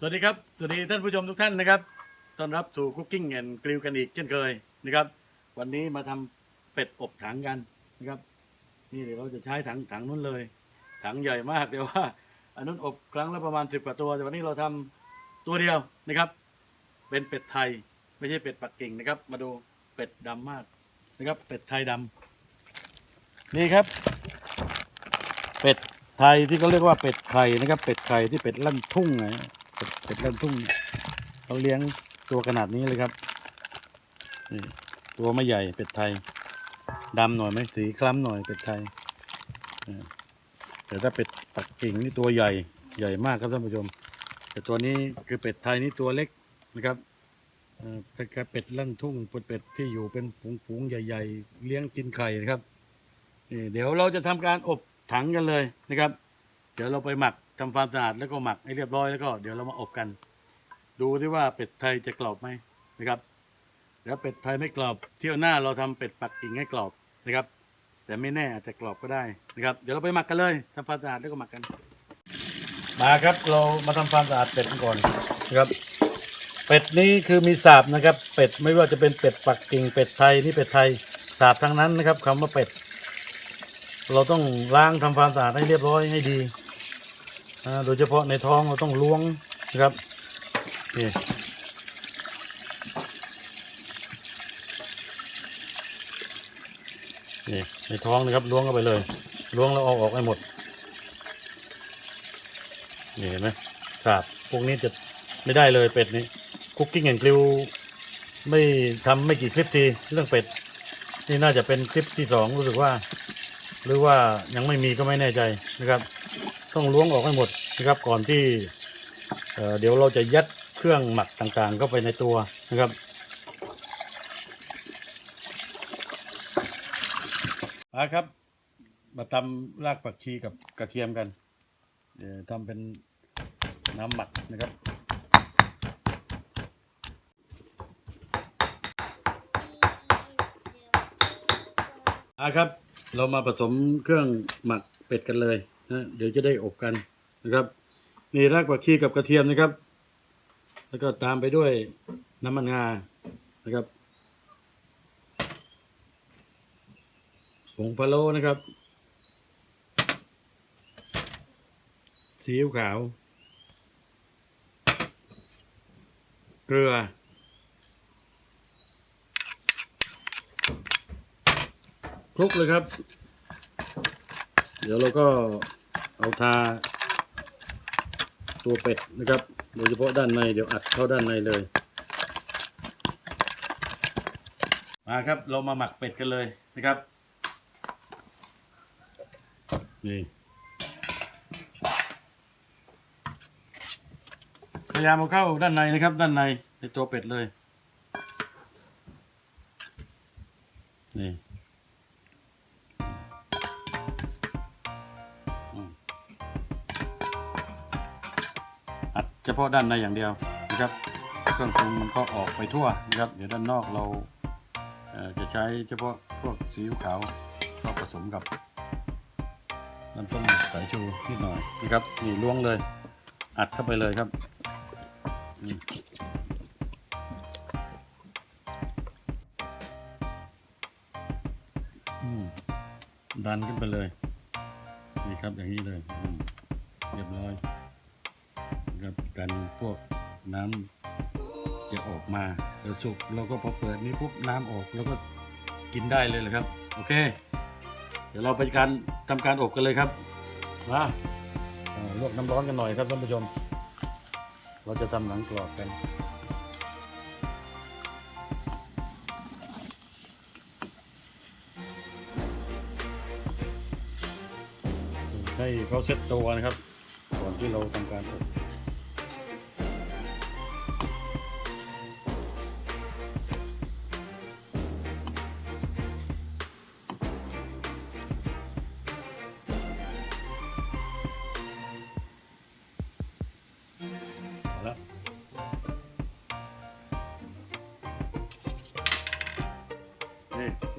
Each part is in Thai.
สวัสดีครับ สวัสดีท่านผู้ชมทุกท่านนะครับ ต้อนรับสู่คุกกิ้งแอนด์กริลกันอีกเช่นเคยนะครับ วันนี้มาทำเป็ดอบถังกันนะครับ นี่เดี๋ยวเราจะใช้ถังถังนู้นเลย ถังใหญ่มากเดี๋ยวว่า อันนู้นอบครั้งละประมาณสิบกว่าตัว แต่วันนี้เราทำตัวเดียวนะครับ เป็นเป็ดไทยไม่ใช่เป็ดปักกิ่งนะครับ มาดูเป็ดดำมากนะครับ เป็ดไทยดำนี่ครับ เป็ดไทยที่เขาเรียกว่าเป็ดไข่นะครับ เป็ดไข่ที่เป็ดลั่นทุ่งนะ เป็ดเลั่นทุ่งเขาเลี้ยงตัวขนาดนี้เลยครับนี่ตัวไม่ใหญ่เป็ดไทยดำหน่อยไหมสีคล้ำหน่อยเป็ดไทยอ่าแต่ถ้าเป็ดปักกิ่งนี่ตัวใหญ่ใหญ่มากครับท่านผู้ชม แต่ตัวนี้คือเป็ดไทยนี่ตัวเล็กนะครับเป็นเป็ดลั่นทุ่งเป็นเป็ดที่อยู่เป็นฝูงๆใหญ่ ๆ เลี้ยงกินไข่นะครับเดี๋ยวเราจะทำการอบถังกันเลยนะครับ เดี๋ยวเราไปหมัก ทำความสะอาดแล้วก็หมักให้เรียบร้อยแล้วก็เดี๋ยวเรามาอบกัน ดูที่ว่าเป็ดไทยจะกรอบไหมนะครับเดี๋ยวเป็ดไทยไม่กรอบ เที่ยวหน้าเราทำเป็ดปักกิ่งให้กรอบนะครับ แต่ไม่แน่อาจจะกรอบก็ได้นะครับ เดี๋ยวเราไปหมักกันเลยทำความสะอาดแล้วก็หมักกัน มาครับเรามาทำความสะอาดเป็ดกันก่อนนะครับเป็ดนี้คือมีสาบนะครับ เป็ดไม่ว่าจะเป็นเป็ดปักกิ่งเป็ดไทยนี่เป็ดไทยสาบทั้งนั้นนะครับคำว่าเป็ด เราต้องล้างทำความสะอาดให้เรียบร้อยให้ดี โดยเฉพาะในท้องเราต้องล้วงนะครับนี่นี่ในท้องนะครับล้วงเข้าไปเลยล้วงแล้วเอาออกให้หมดนี่เห็นไหมสาบพวกนี้จะไม่ได้เลยเป็ดนี้คุกกิ้งแอนกลิวไม่ทำไม่กี่คลิปทีเรื่องเป็ด นี่น่าจะเป็นคลิปที่สองรู้สึกว่า หรือว่ายังไม่มีก็ไม่แน่ใจนะครับ ต้องล้วงออกให้หมดนะครับก่อนที่เเดี๋ยวเราจะยัดเครื่องหมักต่างๆเข้าไปในตัวนะครับมาครับ มาตำรากผักชีกับกระเทียมกันทำเป็นน้ำหมักนะครับอะครับ เรามาผสมเครื่องหมักเป็ดกันเลย นะเดี๋ยวจะได้อบกันนะครับนี่รากผักชีกับกระเทียมนะครับ แล้วก็ตามไปด้วยน้ำมันงานะครับผงพะโล้นะครับซีอิ๊วขาว เกลือ คลุกเลยครับ เดี๋ยวเราก็ เอาทา ตัวเป็ดนะครับ โดยเฉพาะด้านในเดี๋ยวอัดเข้าด้านในเลย มาครับเรามาหมักเป็ดกันเลยนะครับ นี่พยายามเอาเข้าด้านในนะครับ ด้านในในตัวเป็ดเลย เฉพาะด้านในอย่างเดียวนะครับ เครื่องปรุงมันก็ออกไปทั่วนะครับ เดี๋ยวด้านนอกเราเจะใช้เฉพาะพวกซีอิ๊วขาวก็ผสมกับน้ำส้มสายชูนิดหน่อยนะครับนี่ล้วงเลย อัดเข้าไปเลยครับดันขึ้นไปเลย นี่ครับอย่างนี้เลยเรียบร้อย ครับกันพวกน้ำจะออกมาเดี๋ยวสุกเราก็พอเปิดนี้ปุ๊บน้ำออกแล้วก็กินได้เลยเลยครับ โอเค เดี๋ยวเราไปการทำการอบกันเลยครับมาเอ่อลวกน้ำร้อนกันหน่อยครับท่านผู้ชม เราจะทำหนังกรอบกันให้เขาเซ็ตตัวนะครับ ก่อนที่เราทำการอบ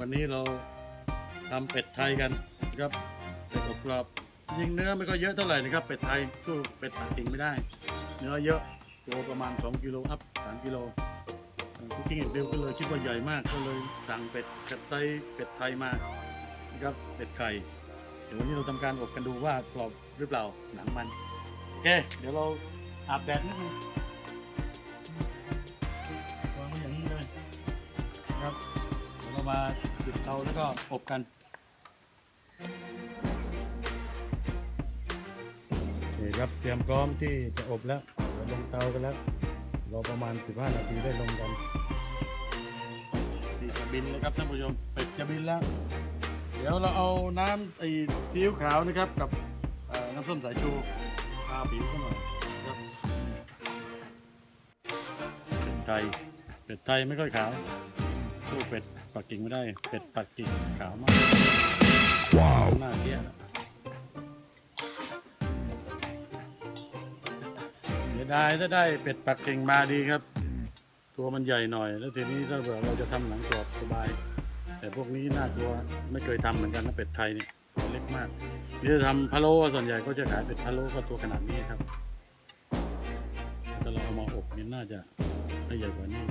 วันนี้เราทำเป็ดไทยกันนะครับเป็ดอบกรอบยิงเนื้อไม่ก็เยอะเท่าไหร่นะครับ เป็ดไทยสู้เป็ดปักกิ่งไม่ได้ เนื้อเยอะตัวประมาณ 2กิโลอัพ3กิโลคุกกิ้งเดลก็เลยคิดว่าใหญ่มากก็เลยสั่งเป็ดเป็ดไทยเป็ดไทยมานะครับเป็ดไก่เดี๋ยววันนี้เราทำการอบกันดูว่ากรอบหรือเปล่าหนังมันโอเคเดี๋ยวเราอาบแดดนิดนึงวางไว้อย่างนี้เลยนะครับเดี๋ยวเรามา จุดเตาแล้วก็อบกัน นี่ครับเตรียมพร้อมที่จะอบแล้วเดี๋ยวลงเตากันแล้วรอประมาณ 15 นาทีได้ลงกันดีจะบินแล้วครับท่านผู้ชมเป็ดจะบินแล้ว เดี๋ยวเราเอาน้ำไอ้ซีอิ๊วขาวนะครับกับเอ่อน้ำส้มสายชูทาผิวกันหน่อยนะครับเป็ดไทยเป็ดไทยไม่ค่อยขาวสู้เป็ด ปักกิ่งไม่ได้ เป็ดปักกิ่งขาวมากว้าวหน้าเกี้ยแล้วเสียดายถ้าได้เป็ดปักกิ่งมาดีครับ ตัวมันใหญ่หน่อย แล้วทีนี้ถ้าเผื่อเราจะทำหนังกรอบสบาย แต่พวกนี้น่ากลัวไม่เคยทำเหมือนกันนะเป็ดไทยนี่ตัวเล็กมากนี่จะทำพะโล้ส่วนใหญ่ก็จะขายเป็ดพะโล้ก็ตัวขนาดนี้ครับถ้าเราเอามาอบนี่น่าจะไม่ใหญ่กว่านี้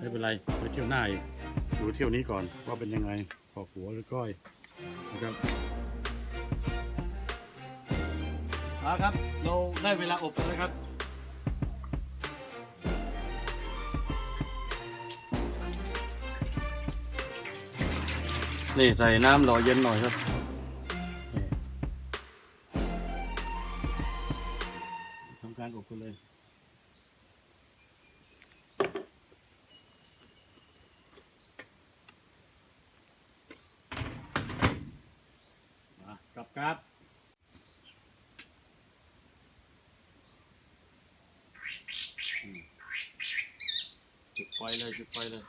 ไม่เป็นไรไปเที่ยวหน้าอีกดูเที่ยวนี้ก่อนว่าเป็นยังไงขอบหัวหรือก้อยนะครับมาครับ เราได้เวลาอบแล้วนะครับนี่ใส่น้ำรอเย็นหน่อยครับ ครับ จุดไฟเลยจุดไฟเลย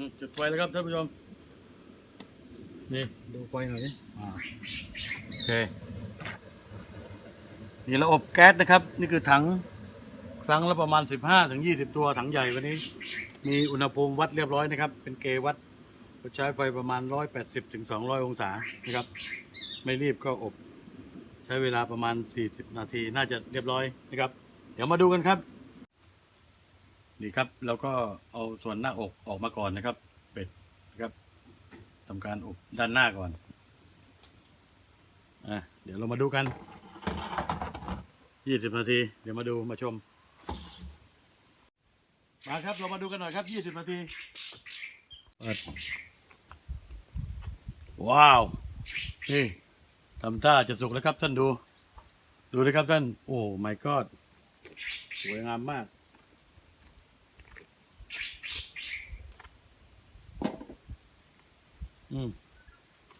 อืมจุดไฟแล้วครับท่านผู้ชม นี่ดูไฟหน่อยดิอ่าโอเค นี่เราอบแก๊สนะครับ นี่คือถังครั้งละประมาณ 15ถึง20 ตัวถังใหญ่วันนี้ มีอุณหภูมิวัดเรียบร้อยนะครับ เป็นเกวัดใช้ไฟประมาณ 180ถึง200 องศานะครับ ไม่รีบก็อบ ใช้เวลาประมาณ 40 นาทีน่าจะเรียบร้อยนะครับ เดี๋ยวมาดูกันครับ นี่ครับเราก็เอาส่วนหน้าอกออกมาก่อนนะครับ เป็ดนะครับทำการอบด้านหน้าก่อนอะเดี๋ยวเรามาดูกันยี่สิบนาที เดี๋ยวมาดูมาชม มาครับเรามาดูกันหน่อยครับยี่สิบนาทีเปิดว้าว นี่ทำท่าจะสุกแล้วครับท่านดู ดูเลยครับท่าน โอ้ my god สวยงามมาก อืม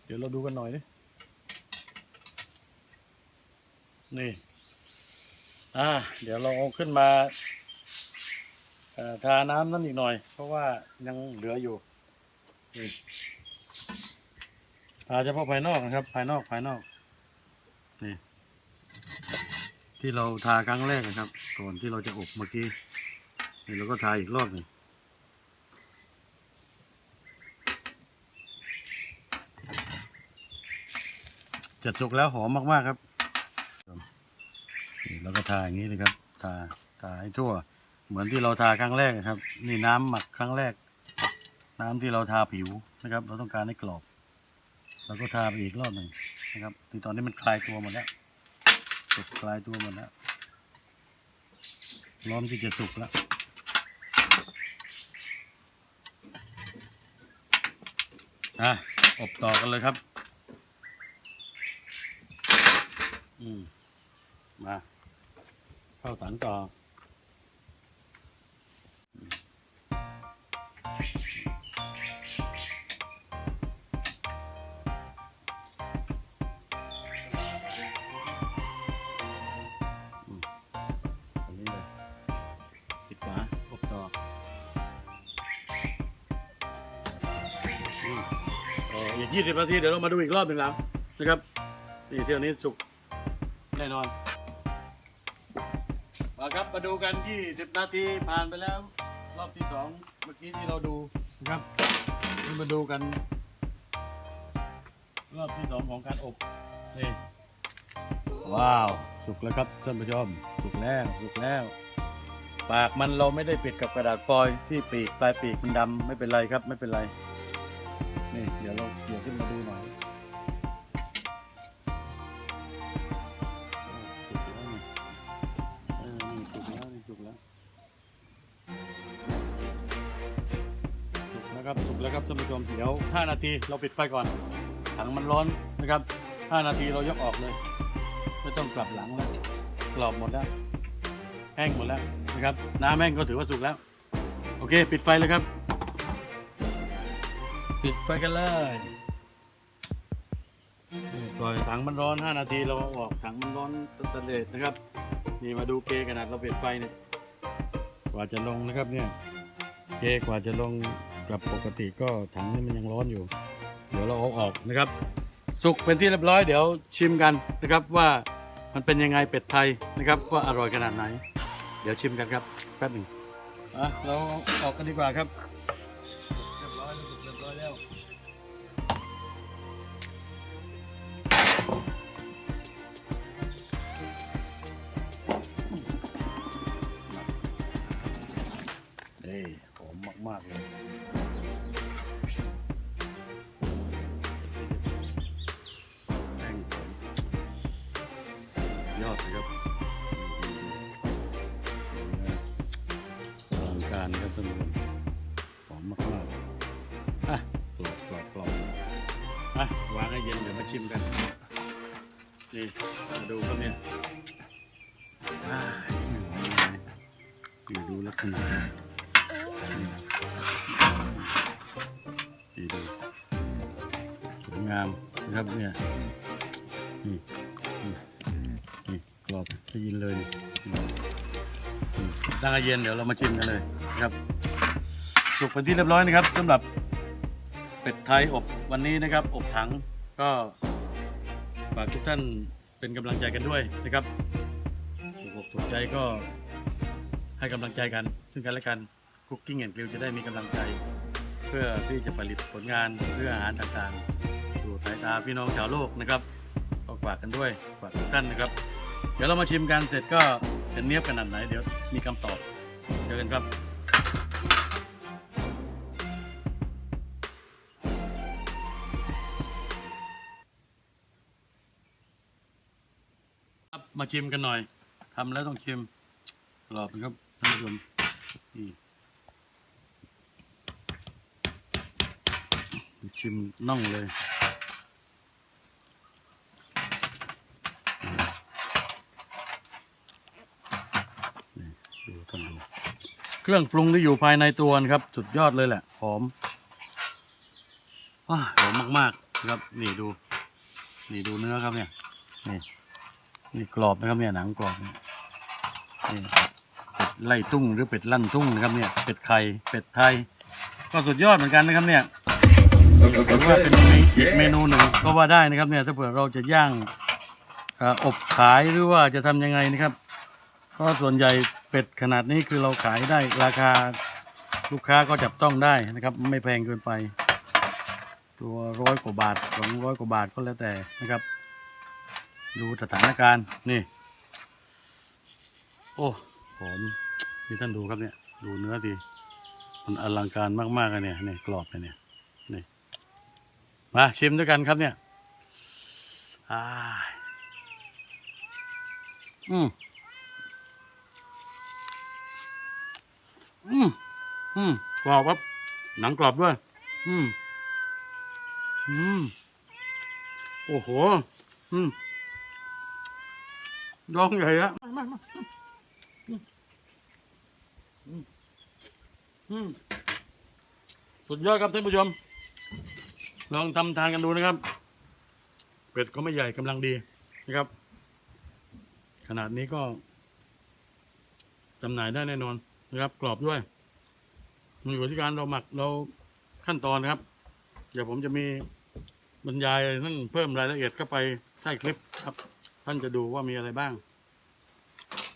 เดี๋ยวเราดูกันหน่อยดินี่ อ่า เดี๋ยวเราเอาขึ้นมาอ่อทาน้ำนั่นอีกหน่อย เพราะว่ายังเหลืออยู่นี่ทาเฉพาะภายนอกนะครับ ภายนอกภายนอก นี่ ที่เราทาครั้งแรกนะครับ ก่อนที่เราจะอบเมื่อกี้นี่เราก็ทาอีกรอบหนึ่ง จะสุกแล้วหอมมากๆครับนี่เราก็ทาอย่างนี้เลยครับ ทา ทาให้ทั่ว เหมือนที่เราทาครั้งแรกนะครับ นี่น้ำหมักครั้งแรก น้ำที่เราทาผิวนะครับ เราต้องการให้กรอบ เราก็ทาไปอีกรอบหนึ่งนะครับ ที่ตอนนี้มันคลายตัวหมดแล้วคลายตัวหมดแล้วพร้อมที่จะสุกแล้วอะอบต่อกันเลยครับ อืม มา เข้าถังต่ออืมตรงนี้เลยปิดฝาอบต่ออืมเอ่ออีก20นาทีเดี๋ยวเรามาดูอีกรอบหนึ่งแล้วนะครับ นี่เที่ยวนี้สุก แน่นอนมาครับมาดูกันที่สิบนาทีผ่านไปแล้ว รอบที่สองเมื่อกี้ที่เราดูนะครับนี่มาดูกัน รอบที่สองของการอบนี่ว้าว สุกแล้วครับท่านผู้ชมสุกแล้วสุกแล้ว ปากมันเราไม่ได้ปิดกับกระดาษฟอยล์ที่ปีกปลายปีกมันดำไม่เป็นไรครับ ไม่เป็นไร นี่เดี๋ยวเราเกี่ยวขึ้นมาดูหน่อย ผู้ชมเดี๋ยว 5 นาทีเราปิดไฟก่อน ถังมันร้อนนะครับ 5 นาทีเรายกออกเลย ไม่ต้องกลับหลังแล้วกรอบหมดแล้ว แห้งหมดแล้วนะครับ น้ำแห้งก็ถือว่าสุกแล้ว โอเค ปิดไฟเลยครับ ปิดไฟกันเลยปล่อยถังมันร้อน 5 นาทีเราอออกถังมันร้อนตนเลสนะครับ นี่มาดูเกขนาดเราปิดไฟเนี่ยกว่าจะลงนะครับเนี่ยเกกว่าจะลง ครับปกติก็ถังนี่มันยังร้อนอยู่ เดี๋ยวเราเอาออกนะครับ สุกเป็นที่เรียบร้อยเดี๋ยวชิมกันนะครับว่ามันเป็นยังไงเป็ดไทยนะครับว่าอร่อยขนาดไหน เดี๋ยวชิมกันครับแป๊บหนึ่งอะเราออกกันดีกว่าครับ อลังการครับท่านผู้ชมหอมมากๆอะกรอบกรอบกรอบอะวางให้เย็นเดี๋ยวมาชิมกันนี่มาดูครับเนี่ยอ่านี่ดูลักษณะนี่ดูสวยงามนะครับเนี่ยนี่นี่กรอบได้ยินเลยนี่ ตั้งแต่เย็นเดี๋ยวเรามาชิมกันเลยนะครับสุกเป็นที่เรียบร้อยนะครับสำหรับเป็ดไทยอบวันนี้นะครับ อบถังก็ฝากทุกท่านเป็นกำลังใจกันด้วยนะครับถูกอกถูกใจก็ให้กำลังใจกัน ซึ่งกันและกันคุกกิ้งแอนด์กริลจะได้มีกำลังใจ เพื่อที่จะผลิตผลงานเพื่ออาหารต่างๆสู่สายตาพี่น้องชาวโลกนะครับก็ฝากกันด้วยฝากทุกท่านนะครับ เดี๋ยวเรามาชิมกันเสร็จก็ จะเนียบขนาดไหนเดี๋ยวมีคำตอบเจอกันครับครับมาชิมกันหน่อยทำแล้วต้องชิมกรอบนะครับท่านผู้ชมนี่ชิมน่องเลย ดูท่านดู เครื่องปรุงที่อยู่ภายในตัวนะครับ สุดยอดเลยแหละหอมว้าหอมมากๆนะครับนี่ดู นี่ดูเนื้อครับเนี่ยนี่นี่กรอบนะครับเนี่ยหนังกรอบนี่เป็ดไล่ทุ่งหรือเป็ดลั่นทุ่งนะครับเนี่ยเป็ดไข่เป็ดไทย ก็สุดยอดเหมือนกันนะครับเนี่ยถือว่าเป็นอีกเมนูหนึ่งก็ว่าได้นะครับเนี่ยถ้าเผื่อเราจะย่างเอ่ออบขายหรือว่าจะทำยังไงนะครับ เพราะส่วนใหญ่เป็ดขนาดนี้คือเราขายได้ราคาลูกค้าก็จับต้องได้นะครับ ไม่แพงเกินไป ตัวร้อยกว่าบาทสองร้อยกว่าบาทก็แล้วแต่นะครับ ดูสถานการณ์นี่ โอ้หอมนี่ท่านดูครับเนี่ย ดูเนื้อดี มันอลังการมากๆเลยเนี่ยนี่กรอบเลยเนี่ยนี่มาชิมด้วยกันครับเนี่ยอ่าอืม อืม อืมกรอบครับ หนังกรอบด้วย อืม อืม โอ้โห อืมดองใหญ่อะมามาอืมอืมอืม สุดยอดครับท่านผู้ชม ลองทำทานกันดูนะครับ เป็ดก็ไม่ใหญ่กำลังดีนะครับ ขนาดนี้ก็จำหน่ายได้แน่นอนนะครับ กรอบด้วย มันอยู่ที่การเราหมักเราขั้นตอนนะครับ เดี๋ยวผมจะมีบรรยายนั่นเพิ่มรายละเอียดเข้าไปใต้คลิปครับ ท่านจะดูว่ามีอะไรบ้าง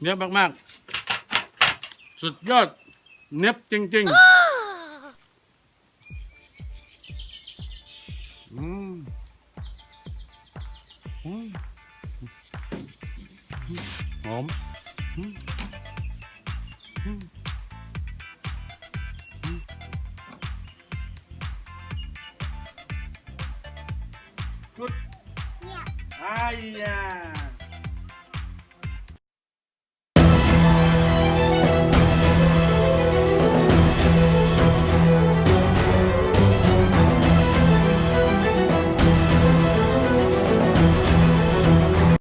เนี้ยบมากๆ สุดยอดเนี้ยบจริง ๆ อืมอืมหอมอ Yeah.